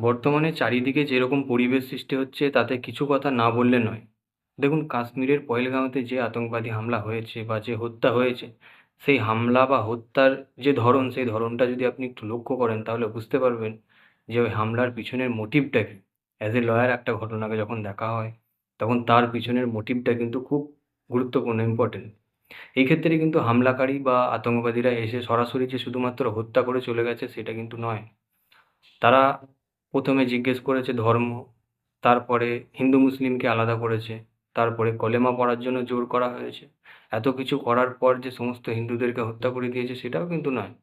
বর্তমানে চারিদিকে যেরকম পরিবেশ সৃষ্টি হচ্ছে, তাতে কিছু কথা না বললে নয়। দেখুন, কাশ্মীরের পহেলগাঁওতে যে আতঙ্কবাদী হামলা হয়েছে বা যে হত্যা হয়েছে, সেই হামলা বা হত্যার যে ধরন, সেই ধরনটা যদি আপনি একটু লক্ষ্য করেন, তাহলে বুঝতে পারবেন যে ওই হামলার পিছনের মোটিভটা কী। অ্যাজ এ লয়ার একটা ঘটনাকে যখন দেখা হয়, তখন তার পিছনের মোটিভটা কিন্তু খুব গুরুত্বপূর্ণ ইম্পর্টেন্ট এই ক্ষেত্রে কিন্তু হামলাকারী বা আতঙ্কবাদীরা এসে সরাসরি যে শুধুমাত্র হত্যা করে চলে গেছে, সেটা কিন্তু নয়। তারা প্রথমে জিজ্ঞেস করেছে ধর্ম, তারপরে হিন্দু মুসলিমকে আলাদা করেছে, তারপরে কলেমা পড়ার জন্য জোর করা হয়েছে। এত কিছু করার পর যে সমস্ত হিন্দুদেরকে হত্যা করে দিয়েছে সেটাও কিন্তু নয়।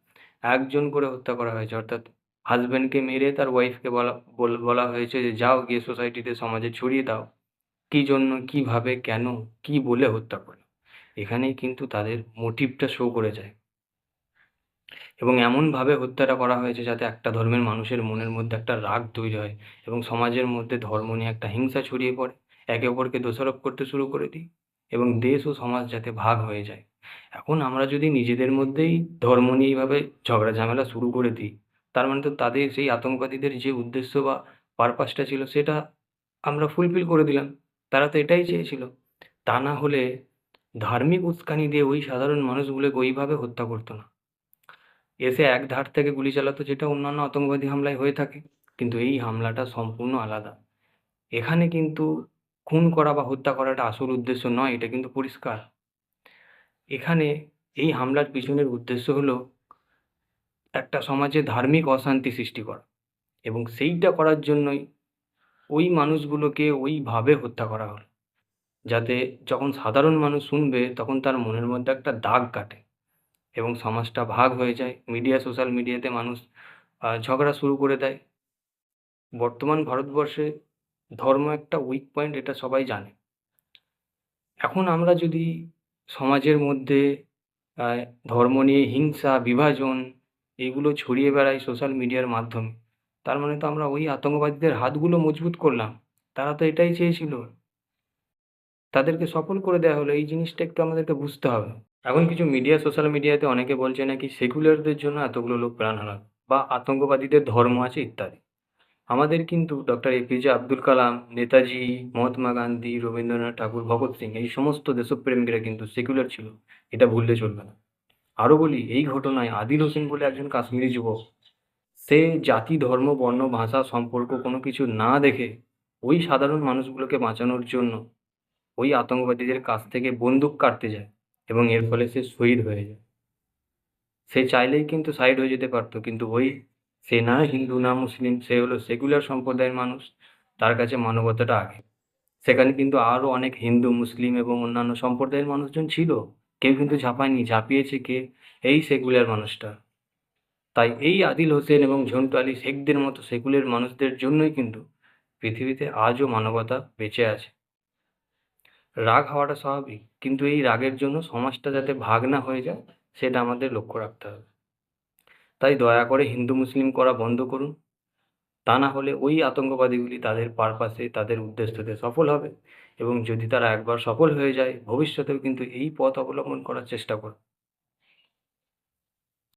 একজন করে হত্যা করা হয়েছে, অর্থাৎ হাজব্যান্ডকে মেরে তার ওয়াইফকে বলা, বল- হয়েছে যে যাও গিয়ে সোসাইটিতে সমাজে ছড়িয়ে দাও। কী জন্য, কীভাবে, কেন, কী বলে হত্যা করল? এখানেই কিন্তু তাদের মোটিভটা শো করে যায়। এবং এমনভাবে হত্যাটা করা হয়েছে যাতে একটা ধর্মের মানুষের মনের মধ্যে একটা রাগ তৈরি হয় এবং সমাজের মধ্যে ধর্ম নিয়ে একটা হিংসা ছড়িয়ে পড়ে, একে অপরকে দোষারোপ করতে শুরু করে দিই এবং দেশ ও সমাজ যাতে ভাগ হয়ে যায়। এখন আমরা যদি নিজেদের মধ্যেই ধর্ম নিয়ে এইভাবে ঝগড়া ঝামেলা শুরু করে দিই, তার মানে তো তাদের সেই আতঙ্কবাদীদের যে উদ্দেশ্য বা পারপাসটা ছিল সেটা আমরা ফুলফিল করে দিলাম। তারা তো এটাই চেয়েছিল। তা না হলে ধার্মিক উস্কানি দিয়ে ওই সাধারণ মানুষগুলোকে ওইভাবে হত্যা করতো না। এসে এক ধার থেকে গুলি চালাতো যেটা অন্যান্য আতঙ্কবাদী হামলায় হয়ে থাকে, কিন্তু এই হামলাটা সম্পূর্ণ আলাদা। এখানে কিন্তু খুন করা বা হত্যা করাটা আসল উদ্দেশ্য নয়, এটা কিন্তু পরিষ্কার। এখানে এই হামলার পিছনের উদ্দেশ্য হলো একটা সমাজে ধার্মিক অশান্তি সৃষ্টি করা এবং সেইটা করার জন্যই ওই মানুষগুলোকে ওইভাবে হত্যা করা হলো। যাতে যখন সাধারণ মানুষ শুনবে, তখন তার মনের মধ্যে একটা দাগ কাটে। এবং সমাজটা ভাগ হয়ে যায়। মিডিয়া সোশ্যাল মিডিয়াতে মানুষ ঝগড়া শুরু করে দেয়। বর্তমান ভারতবর্ষে ধর্ম একটা উইক পয়েন্ট এটা সবাই জানে। এখন আমরা যদি সমাজের মধ্যে ধর্ম নিয়ে হিংসা, বিভাজন এগুলো ছড়িয়ে বেড়াই সোশ্যাল মিডিয়ার মাধ্যমে, তার মানে তো আমরা ওই আতঙ্কবাদীদের হাতগুলো মজবুত করলাম। তারা তো এটাই চেয়েছিল। তাদেরকে সফল করে দেওয়া হলো। এই জিনিসটা একটু আমাদেরকে বুঝতে হবে। এখন কিছু মিডিয়া সোশ্যাল মিডিয়াতে অনেকে বলছে নাকি সেকুলারদের জন্য এতগুলো লোক প্রাণ হারাবে বা আতঙ্কবাদীদের ধর্ম আছে ইত্যাদি। আমাদের কিন্তু ডক্টর এপিজে আব্দুল কালাম, নেতাজি, মহাত্মা গান্ধী, রবীন্দ্রনাথ ঠাকুর, ভগৎ সিং এই সমস্ত দেশপ্রেমিকরা কিন্তু সেকুলার ছিল, এটা ভুললে চলবে না। আরও বলি, এই ঘটনায় আদিল হোসেন বলে একজন কাশ্মীরি যুবক, সে জাতি, ধর্ম, বর্ণ, ভাষা, সম্পর্ক কোনো কিছু না দেখে ওই সাধারণ মানুষগুলোকে বাঁচানোর জন্য ওই আতঙ্কবাদীদের কাছ থেকে বন্দুক কাটতে যায়। এবং এর ফলে সে শহীদ হয়ে যায়। সে চাইলেই কিন্তু সাইড হয়ে যেতে পারতো, কিন্তু ওই সে না, হিন্দু না, মুসলিম, সে হলো সেকুলার সম্প্রদায়ের মানুষ, তার কাছে মানবতাটা আগে। সেখানে কিন্তু আরও অনেক হিন্দু, মুসলিম এবং অন্যান্য সম্প্রদায়ের মানুষজন ছিল। কেউ কিন্তু ঝাঁপায়নি, ঝাঁপিয়েছে কে? এই সেকুলার মানুষটা। তাই এই আদিল হোসেন এবং ঝন্টু আলী শেখদের মতো সেকুলার মানুষদের জন্যই কিন্তু পৃথিবীতে আজও মানবতা বেঁচে আছে। রাগ হওয়াটা স্বাভাবিক, কিন্তু এই রাগের জন্য সমাজটা যাতে ভাগ না হয়ে যায়, সেটা আমাদের লক্ষ্য রাখতে হবে। তাই দয়া করে হিন্দু মুসলিম করা বন্ধ করুন। তা না হলে ওই আতঙ্কবাদীগুলি তাদের পারপাসে, তাদের উদ্দেশ্যতে সফল হবে এবং যদি তারা একবার সফল হয়ে যায়, ভবিষ্যতেও কিন্তু এই পথ অবলম্বন করার চেষ্টা করবে